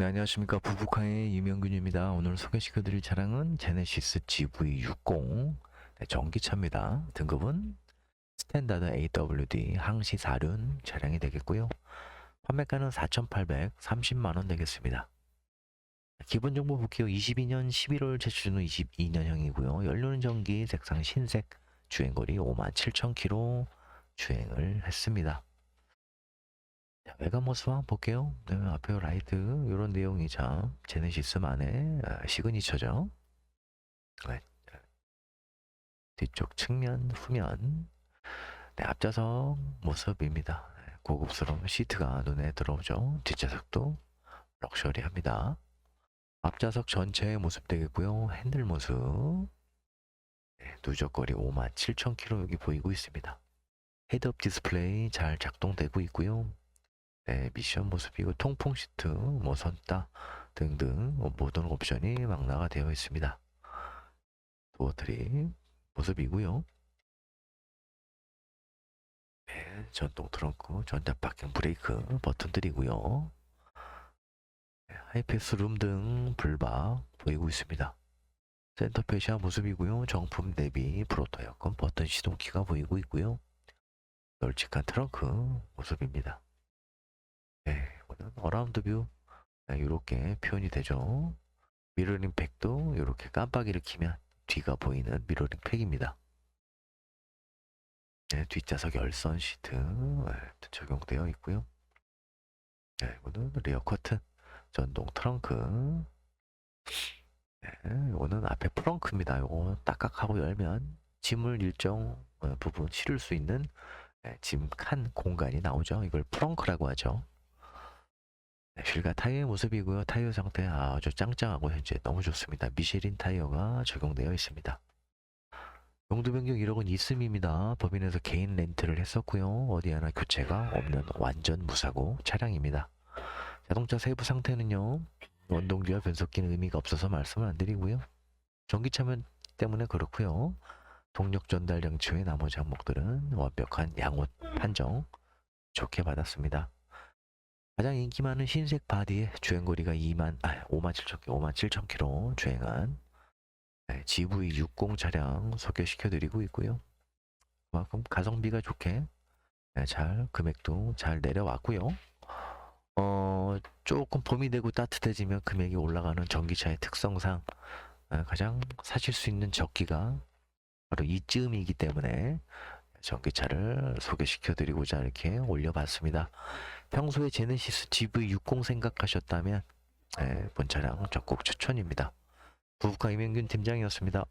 네, 안녕하십니까. 부부카의 이명균입니다. 오늘 소개시켜드릴 차량은 제네시스 GV60 네, 전기차입니다. 등급은 스탠다드 AWD 항시 4륜 차량이 되겠고요. 판매가는 4,830만원 되겠습니다. 기본 정보 볼게요. 22년 11월 제출 후 22년형이고요. 연료는 전기, 색상 흰색, 주행거리 57,000km 주행을 했습니다. 모습 한번 볼게요. 네, 앞에 라이트 이런 내용이 참 제네시스만의 아, 시그니처죠. 네. 뒤쪽 측면, 후면, 네, 앞좌석 모습입니다. 네, 고급스러운 시트가 눈에 들어오죠. 뒷좌석도 럭셔리합니다. 앞좌석 전체의 모습 되겠고요. 핸들 모습. 네, 누적거리 57,000km 여기 보이고 있습니다. 헤드업 디스플레이 잘 작동되고 있고요. 네, 미션 모습이고 통풍 시트, 뭐 선따 등등 뭐 모든 옵션이 망라가 되어 있습니다. 도어 트림 모습이고요. 네, 전동 트렁크, 전자 파킹 브레이크 버튼들이고요. 네, 하이패스 룸 등 불박 보이고 있습니다. 센터 페시아 모습이고요. 정품 대비 프로토 에어컨 버튼 시동키가 보이고 있고요. 널찍한 트렁크 모습입니다. 네, 어라운드 뷰 이렇게 표현이 되죠. 미러링 팩도 이렇게 깜빡이를 키면 뒤가 보이는 미러링 팩입니다. 네, 뒷좌석 열선 시트 네, 적용되어 있고요. 네, 이거는 리어 커튼, 전동 트렁크. 네, 이거는 앞에 프렁크입니다. 이거 딱딱하고 열면 짐을 일정 어, 부분 실을 수 있는 네, 짐칸 공간이 나오죠. 이걸 프렁크라고 하죠. 네, 휠과 타이어의 모습이고요. 타이어 상태 아주 짱짱하고 현재 너무 좋습니다. 미쉐린 타이어가 적용되어 있습니다. 용도 변경 1억은 있음입니다. 법인에서 개인 렌트를 했었고요. 어디 하나 교체가 없는 완전 무사고 차량입니다. 자동차 세부 상태는요. 원동 기와 변속기는 의미가 없어서 말씀을 안 드리고요. 전기차면 때문에 그렇고요. 동력 전달 장치 외 나머지 항목들은 완벽한 양호 판정 좋게 받았습니다. 가장 인기 많은 흰색 바디에 주행거리가 2만, 아, 5만 7천 킬로, 5만 7천 킬로 주행한 네, GV60 차량 소개시켜드리고 있고요. 그만큼 가성비가 좋게 네, 잘 금액도 잘 내려왔고요. 어, 조금 봄이 되고 따뜻해지면 금액이 올라가는 전기차의 특성상 아, 가장 사실 수 있는 적기가 바로 이쯤이기 때문에 전기차를 소개시켜드리고자 이렇게 올려봤습니다. 평소에 제네시스 GV60 생각하셨다면 네, 본 차량 적극 추천입니다. 부부카 이명균 팀장이었습니다.